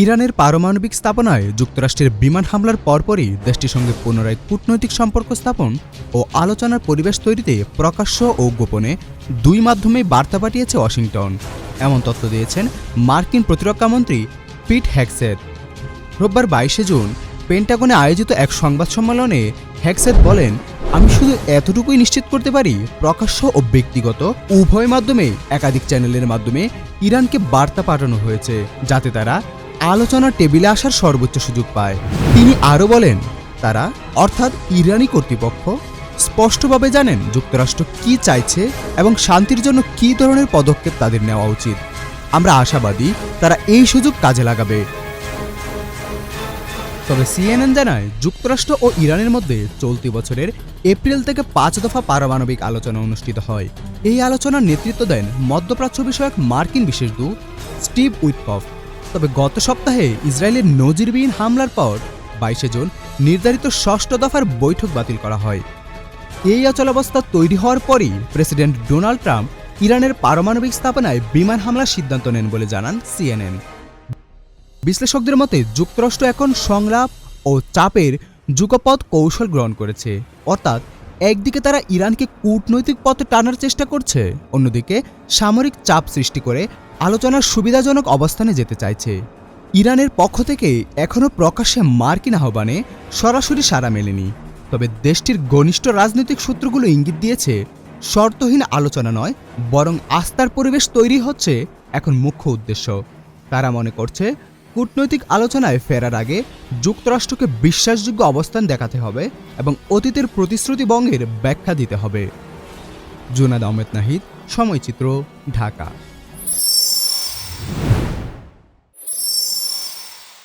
ইরানের পারমাণবিক স্থাপনায় যুক্তরাষ্ট্রের বিমান হামলার পরপরই দেশটির সঙ্গে পুনরায় কূটনৈতিক সম্পর্ক স্থাপন ও আলোচনার পরিবেশ তৈরিতে প্রকাশ্য ও গোপনে দুই মাধ্যমেই বার্তা পাঠিয়েছে ওয়াশিংটন। এমন তথ্য দিয়েছেন মার্কিন প্রতিরক্ষামন্ত্রী পিট হ্যাকসেট রোববার বাইশে জুন পেন্টাগনে আয়োজিত এক সংবাদ সম্মেলনে হ্যাকসেট বলেন, আমি শুধু এতটুকুই নিশ্চিত করতে পারি, প্রকাশ্য ও ব্যক্তিগত উভয় মাধ্যমে একাধিক চ্যানেলের মাধ্যমে ইরানকে বার্তা পাঠানো হয়েছে, যাতে তারা আলোচনার টেবিলে আসার সর্বোচ্চ সুযোগ পায়। তিনি আরও বলেন, তারা, অর্থাৎ ইরানি কর্তৃপক্ষ, স্পষ্টভাবে জানেন যুক্তরাষ্ট্র কি চাইছে এবং শান্তির জন্য কী ধরনের পদক্ষেপ তাদের নেওয়া উচিত। আমরা আশাবাদী তারা এই সুযোগ কাজে লাগাবে। তবে সিএনএন জানায়, যুক্তরাষ্ট্র ও ইরানের মধ্যে চলতি বছরের এপ্রিল থেকে পাঁচ দফা পারমাণবিক আলোচনা অনুষ্ঠিত হয়। এই আলোচনার নেতৃত্ব দেন মধ্যপ্রাচ্য বিষয়ক মার্কিন বিশেষ দূত স্টিভ উইটকফ। তবে গত সপ্তাহে ইসরায়েলের নজিরবিহীন হামলার পর বাইশে জুন নির্ধারিত ষষ্ঠ দফার বৈঠক বাতিল করা হয়। এই অচলাবস্থা তৈরি হওয়ার পরই প্রেসিডেন্ট ডোনাল্ড ট্রাম্প ইরানের পারমাণবিক স্থাপনায় বিমান হামলার সিদ্ধান্ত নেন বলে জানান সিএনএন। বিশ্লেষকদের মতে, যুক্তরাষ্ট্র এখন সংলাপ ও চাপের যুগপথ কৌশল গ্রহণ করেছে। অর্থাৎ, একদিকে তারা ইরানকে কূটনৈতিক পথে টানার চেষ্টা করছে, অন্যদিকে সামরিক চাপ সৃষ্টি করে আলোচনার সুবিধাজনক অবস্থানে যেতে চাইছে। ইরানের পক্ষ থেকে এখনও প্রকাশ্যে মার্কিন আহ্বানে সরাসরি সাড়া মেলেনি। তবে দেশটির ঘনিষ্ঠ রাজনৈতিক সূত্রগুলো ইঙ্গিত দিয়েছে, শর্তহীন আলোচনা নয়, বরং আস্থার পরিবেশ তৈরি হচ্ছে এখন মুখ্য উদ্দেশ্য। তারা মনে করছে, কূটনৈতিক আলোচনায় ফেরার আগে যুক্তরাষ্ট্রকে বিশ্বাসযোগ্য অবস্থান দেখাতে হবে এবং অতীতের প্রতিশ্রুতি বঙ্গের ব্যাখ্যা দিতে হবে। জুনাদ আহমেদ নাহিদ, সময়চিত্র, ঢাকা।